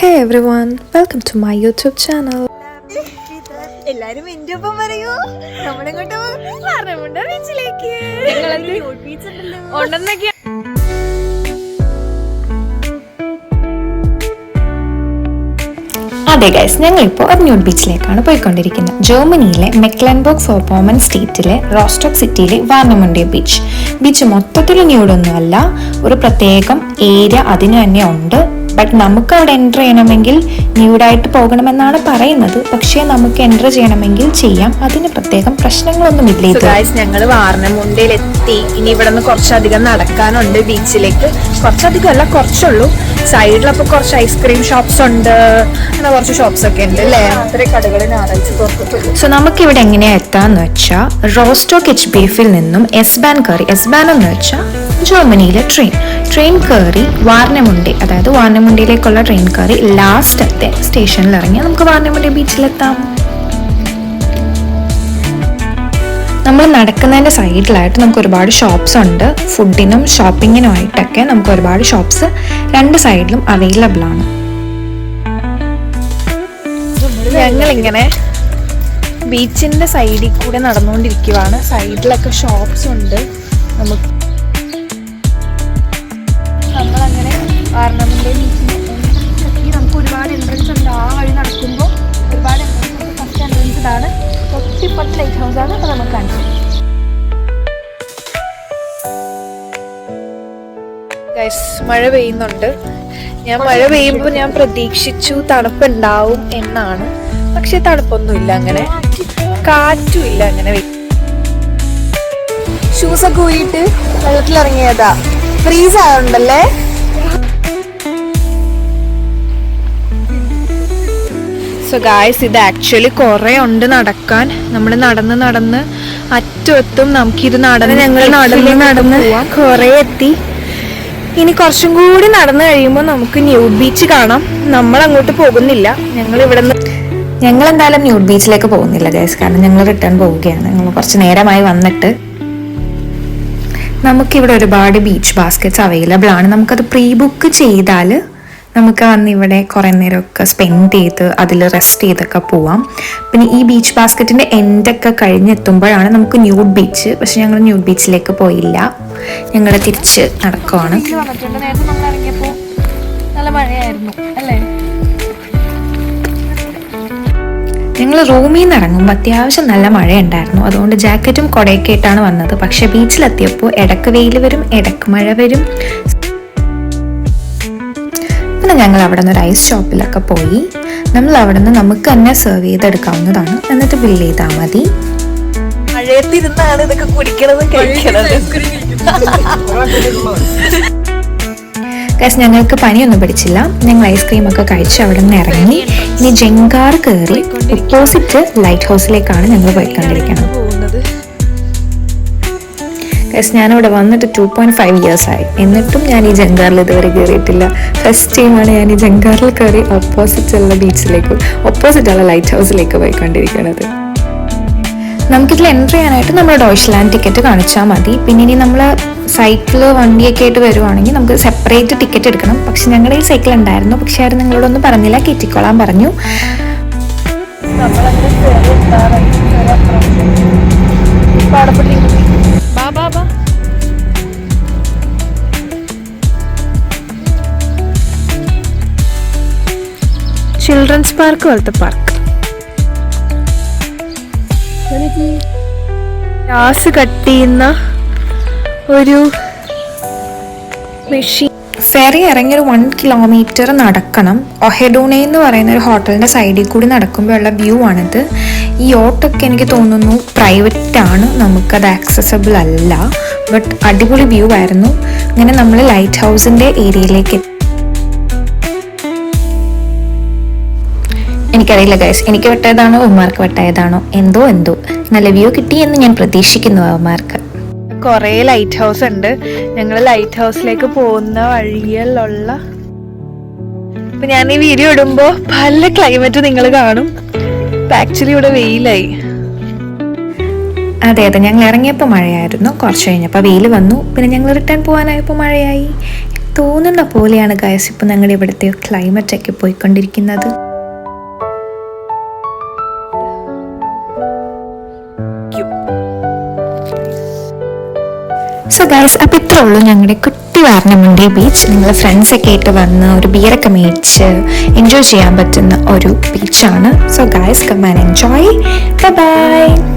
Hey one welcome to my YouTube channel എല്ലാരും എന്റെ ഒപ്പം പറയൂ. നമ്മളെങ്ങോട്ട് ബീച്ചിലേക്ക്? ഉണ്ടെന്നൊക്കെ അതെ ഗൈസ് ഞങ്ങളിപ്പോൾ അർന്യൂഡ് ബീച്ചിലേക്കാണ് പോയിക്കൊണ്ടിരിക്കുന്നത്. ജർമ്മനിയിലെ മെക്ലൻബോർഗ് ഫോർപോമൻ സ്റ്റേറ്റിലെ റോസ്റ്റോക്ക് സിറ്റിയിലെ വാർണമുണ്ടിയ ബീച്ച്. ബീച്ച് മൊത്തത്തിൽ ന്യൂഡൊന്നുമല്ല ഒരു പ്രത്യേകം ഏരിയ അതിന് തന്നെ ഉണ്ട്. ബട്ട് നമുക്ക് അവിടെ എന്റർ ചെയ്യണമെങ്കിൽ ന്യൂഡായിട്ട് പോകണമെന്നാണ് പറയുന്നത്. പക്ഷേ നമുക്ക് എന്റർ ചെയ്യണമെങ്കിൽ ചെയ്യാം. അതിന് പ്രത്യേകം പ്രശ്നങ്ങളൊന്നുമില്ല ഇത്. ഗായ്സ് ഞങ്ങൾ വാർണമുണ്ടയിൽ എത്തി ഇനി ഇവിടെ നിന്ന് കുറച്ചധികം നടക്കാനുണ്ട് ബീച്ചിലേക്ക്. കുറച്ചധികം അല്ല കുറച്ചുള്ളൂ. സൈഡിലപ്പോൾ കുറച്ച് ഐസ്ക്രീം ഷോപ്സ് ഉണ്ട്. അങ്ങനെ കുറച്ച് ഷോപ്സ് ഒക്കെ ഉണ്ട് അല്ലേ അത്രയും കടകൾ ഞായറാഴ്ച തുറക്കത്തുള്ളൂ. സോ നമുക്കിവിടെ എങ്ങനെയാ എത്താന്ന് വെച്ചാൽ റോസ്റ്റോക്ക് എച്ച് ബീഫിൽ നിന്നും എസ് ബാൻ കറി. എസ് ബാൻ എന്ന് വെച്ചാൽ ജർമ്മനിയിലെ ട്രെയിൻ ട്രെയിൻ കയറി വാർണമുണ്ടി അതായത് വാർണമുണ്ടിയിലേക്കുള്ള ട്രെയിൻ കയറി ലാസ്റ്റത്തെ സ്റ്റേഷനിൽ ഇറങ്ങി. നമുക്ക് വാർണമുണ്ടി ബീച്ചിലെത്താം നമ്മൾ നടക്കുന്നതിന്റെ സൈഡിലായിട്ട് നമുക്ക് ഒരുപാട് ഷോപ്സ് ഉണ്ട്. ഫുഡിനും ഷോപ്പിങ്ങിനും ആയിട്ടൊക്കെ നമുക്ക് ഒരുപാട് ഷോപ്സ് രണ്ട് സൈഡിലും അവൈലബിൾ ആണ്. ഞങ്ങളിങ്ങനെ ബീച്ചിന്റെ സൈഡിൽ കൂടെ നടന്നുകൊണ്ടിരിക്കുവാണ്. സൈഡിലൊക്കെ ഷോപ്സ് ഉണ്ട്. നമുക്ക് നമ്മളങ്ങനെ entrance എത്തി നമുക്ക് ഒരുപാട് എൻട്രൻസ് ഉണ്ട്. ആ വഴി നടക്കുമ്പോൾ ഒരുപാട് എൻട്രൻസ് ഫസ്റ്റ് എൻട്രൻസ് ഇതാണ് തൊട്ടിപ്പത്ത് ലൈറ്റ് ഹൗസ് ആണ് അപ്പോൾ നമുക്ക് കാണിച്ചു ഗൈസ് മഴ പെയ്യുന്നുണ്ട്. ഞാൻ മഴ പെയ്യുമ്പോൾ ഞാൻ പ്രതീക്ഷിച്ചു തണുപ്പുണ്ടാവും എന്നാണ്. പക്ഷെ തണുപ്പൊന്നുമില്ല അങ്ങനെ. കാറ്റും ഇല്ല അങ്ങനെ ഷൂസൊക്കെ ഊരിയിട്ട് വെള്ളത്തിലിറങ്ങിയതാ. ഫ്രീസ് ആവുണ്ടല്ലേ സോ ഗായ്സ് ഇത് ആക്ച്വലി കുറെ ഉണ്ട് നടക്കാൻ. നമ്മൾ നടന്ന് നടന്ന് അറ്റത്തും നമുക്കിത് നടന്ന് ഞങ്ങൾ നടന്ന് നടന്ന് കുറെ എത്തി. ഇനി കുറച്ചും കൂടി നടന്നു കഴിയുമ്പോൾ നമുക്ക് ന്യൂ ബീച്ച് കാണാം. നമ്മൾ അങ്ങോട്ട് പോകുന്നില്ല. ഞങ്ങൾ ഇവിടെ നിന്ന് ഞങ്ങൾ എന്തായാലും ന്യൂ ബീച്ചിലേക്ക് പോകുന്നില്ല ഗൈസ് കാരണം ഞങ്ങൾ റിട്ടേൺ പോവുകയാണ്. ഞങ്ങൾ കുറച്ച് നേരമായി വന്നിട്ട് നമുക്കിവിടെ ഒരുപാട് ബീച്ച് ബാസ്ക്കറ്റ്സ് അവൈലബിൾ ആണ്. നമുക്കത് പ്രീ ബുക്ക് ചെയ്താൽ നമുക്ക് അന്ന് ഇവിടെ കുറേ നേരമൊക്കെ സ്പെൻഡ് ചെയ്ത് അതിൽ റെസ്റ്റ് ചെയ്തൊക്കെ പോവാം. പിന്നെ ഈ ബീച്ച് ബാസ്ക്കറ്റിന്റെ എൻഡൊക്കെ കഴിഞ്ഞെത്തുമ്പോഴാണ് നമുക്ക് ന്യൂഡ് ബീച്ച് പക്ഷെ ഞങ്ങൾ ന്യൂഡ് ബീച്ചിലേക്ക് പോയില്ല. ഞങ്ങൾ തിരിച്ച് നടക്കുവാണ്. നല്ല മഴയായിരുന്നു അല്ലേ? ഞങ്ങൾ റൂമിൽ നിന്ന് ഇറങ്ങുമ്പോൾ അത്യാവശ്യം നല്ല മഴയുണ്ടായിരുന്നു. അതുകൊണ്ട് ജാക്കറ്റും കുടയൊക്കെ ആയിട്ടാണ് വന്നത്. പക്ഷെ ബീച്ചിലെത്തിയപ്പോൾ ഇടയ്ക്ക് വെയിൽ വരും ഇടയ്ക്ക് മഴ വരും. പിന്നെ ഞങ്ങൾ അവിടെ നിന്ന് ഒരു ഐസ് ഷോപ്പിലൊക്കെ പോയി. നമ്മൾ അവിടെ നിന്ന് നമുക്ക് തന്നെ സെർവ് ചെയ്തെടുക്കാവുന്നതാണ്. എന്നിട്ട് ബിൽ ചെയ്താൽ മതി. മഴയത്തിരുന്നാണ് ഇതൊക്കെ കുടിക്കണതും കഴിക്കണത്. ഗൈസ് ഞങ്ങൾക്ക് പനിയൊന്നും പിടിച്ചില്ല. ഞങ്ങൾ ഐസ്ക്രീം ഒക്കെ കഴിച്ച് അവിടെ നിന്ന് ഇറങ്ങി. ഇനി ജങ്കാർ കയറി ഓപ്പോസിറ്റ് ലൈറ്റ് ഹൗസിലേക്കാണ് ഞങ്ങൾ പോയിക്കൊണ്ടിരിക്കുന്നത്. ഗൈസ് ഞാനിവിടെ വന്നിട്ട് ടു പോയിന്റ് ഫൈവ് ഇയേഴ്സ് ആയി. എന്നിട്ടും ഞാൻ ഈ ജങ്കാറിൽ ഇതുവരെ കയറിയിട്ടില്ല. ഫസ്റ്റ് ടൈമാണ് ഞാൻ ഈ ജങ്കാറിൽ കയറി ഓപ്പോസിറ്റ് ഉള്ള ബീച്ചിലേക്ക് ഓപ്പോസിറ്റ് ഉള്ള ലൈറ്റ് ഹൗസിലേക്ക് പോയിക്കൊണ്ടിരിക്കുന്നത്. നമുക്കിതിൽ എന്റർ ചെയ്യാനായിട്ട് നമ്മൾ ഡോയ്ഷ്ലാൻഡ് ടിക്കറ്റ് കാണിച്ചാൽ മതി. പിന്നെ ഇനി നമ്മൾ സൈക്കിൾ വണ്ടിയൊക്കെ ആയിട്ട് വരുവാണെങ്കിൽ നമുക്ക് സെപ്പറേറ്റ് ടിക്കറ്റ് എടുക്കണം. പക്ഷെ ഞങ്ങളുടെ ഈ സൈക്കിൾ ഉണ്ടായിരുന്നു. പക്ഷേ ആരും നിങ്ങളോടൊന്നും പറഞ്ഞില്ല. കയറ്റിക്കോളാൻ പറഞ്ഞു. ചിൽഡ്രൻസ് പാർക്ക് പോലത്തെ പാർക്ക് ഗ്യാസ് കട്ട് ചെയ്യുന്ന ഒരു മെഷീൻ ഫെറി ഇറങ്ങി ഒരു വൺ കിലോമീറ്റർ നടക്കണം. ഒഹെഡൂണെ എന്ന് പറയുന്ന ഒരു ഹോട്ടലിന്റെ സൈഡിൽ കൂടി നടക്കുമ്പോഴുള്ള വ്യൂ ആണിത്. ഈ ഓട്ടൊക്കെ എനിക്ക് തോന്നുന്നു പ്രൈവറ്റ് ആണ്. നമുക്കത് ആക്സസബിൾ അല്ല. ബട്ട് അടിപൊളി വ്യൂ ആയിരുന്നു. അങ്ങനെ നമ്മൾ ലൈറ്റ് ഹൗസിന്റെ ഏരിയയിലേക്ക് എനിക്കറിയില്ല ഗൈസ് എനിക്ക് വെട്ടായതാണോ അവന്മാർക്ക് വെട്ടായതാണോ? എന്തോ എന്തോ. നല്ല വ്യൂ കിട്ടിയെന്ന് ഞാൻ പ്രതീക്ഷിക്കുന്നു അവന്മാർക്ക് കുറേ ലൈറ്റ് ഹൗസ് ഉണ്ട്. ഞങ്ങൾ ലൈറ്റ് ഹൗസിലേക്ക് പോകുന്ന വഴിയിലുള്ള ഇപ്പൊ ഞാൻ ഈ വീഡിയോ ഇടുമ്പോ പല ക്ലൈമറ്റ് നിങ്ങൾ കാണും. ആക്ച്വലി ഇവിടെ വെയിലായി. അതെ അതെ. ഞങ്ങൾ ഇറങ്ങിയപ്പോൾ മഴയായിരുന്നു. കുറച്ച് കഴിഞ്ഞപ്പോൾ വെയിൽ വന്നു. പിന്നെ ഞങ്ങൾ റിട്ടേൺ പോകാനായപ്പോൾ മഴയായി. തോന്നുന്ന പോലെയാണ് ഗായസ് ഇപ്പം ഞങ്ങളുടെ ഇവിടുത്തെ ക്ലൈമറ്റൊക്കെ പോയിക്കൊണ്ടിരിക്കുന്നത്. സോ ഗൈസ് അപ്പം ഇത്രേ ഉള്ളൂ ഞങ്ങളുടെ കുട്ടി വാരണമുണ്ടി ബീച്ച് നിങ്ങൾ ഫ്രണ്ട്സൊക്കെ ആയിട്ട് വന്ന് ഒരു ബിയറൊക്കെ മേടിച്ച് എൻജോയ് ചെയ്യാൻ പറ്റുന്ന ഒരു ബീച്ചാണ് so guys come and enjoy bye